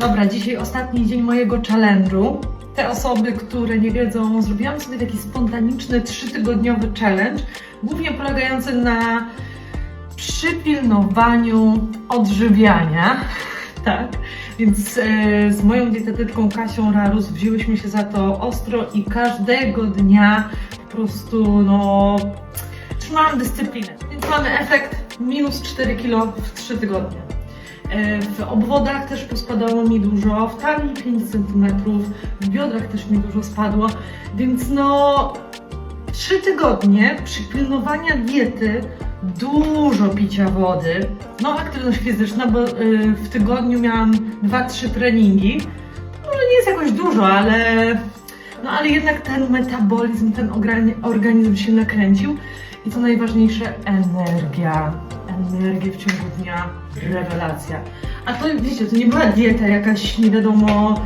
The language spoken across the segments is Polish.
Dobra, dzisiaj ostatni dzień mojego challenge'u. Te osoby, które nie wiedzą, zrobiłam sobie taki spontaniczny, trzytygodniowy challenge, głównie polegający na przypilnowaniu odżywiania. Tak, więc e, z moją dietetyczką Kasią Rarus wzięłyśmy się za to ostro i każdego dnia po prostu, no, trzymałam dyscyplinę. Więc mamy efekt minus 4 kg w 3 tygodnie. E, W obwodach też pospadało mi dużo, w talii 5 cm, w biodrach też mi dużo spadło, więc no 3 tygodnie przypilnowania diety, dużo picia wody, no aktywność fizyczna, bo y, w tygodniu miałam 2-3 treningi, może nie jest jakoś dużo, ale no ale jednak ten metabolizm, ten organi- organizm się nakręcił i co najważniejsze, energia. Energię w ciągu dnia, rewelacja. A to wiecie, to nie była dieta jakaś nie wiadomo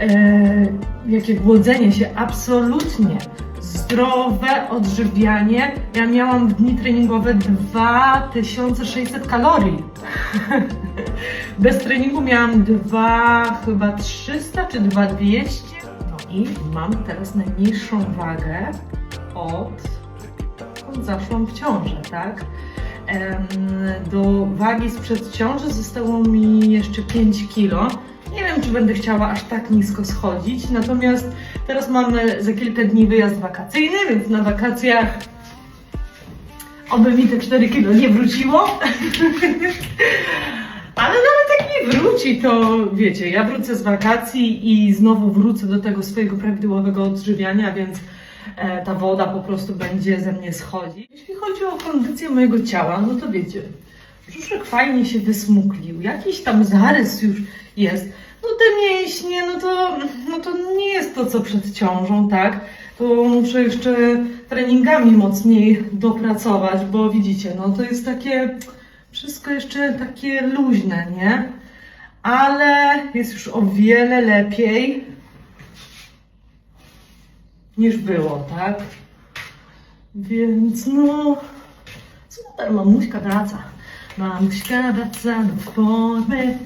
e, jakie głodzenie się, absolutnie zdrowe odżywianie. Ja miałam w dni treningowe 2600 kalorii. Bez treningu miałam 2, chyba 300 czy 2200. No i mam teraz najmniejszą wagę od odkąd zaszłam w ciążę, tak? Do wagi sprzed ciąży zostało mi jeszcze 5 kilo. Nie wiem, czy będę chciała aż tak nisko schodzić, natomiast teraz mamy za kilka dni wyjazd wakacyjny, więc na wakacjach oby mi te 4 kilo nie wróciło. Ale nawet jak nie wróci, to wiecie, ja wrócę z wakacji i znowu wrócę do tego swojego prawidłowego odżywiania, więc ta woda po prostu będzie ze mnie schodzić. Jeśli chodzi o kondycję mojego ciała, no to wiecie, brzuszek fajnie się wysmuklił, jakiś tam zarys już jest. No te mięśnie, no to, no to nie jest to, co przed ciążą, tak? To muszę jeszcze treningami mocniej dopracować, bo widzicie, no to jest takie wszystko jeszcze takie luźne, nie? Ale jest już o wiele lepiej niż było, tak? Więc no, super, mamuśka wraca. Mamuśka wraca do formy.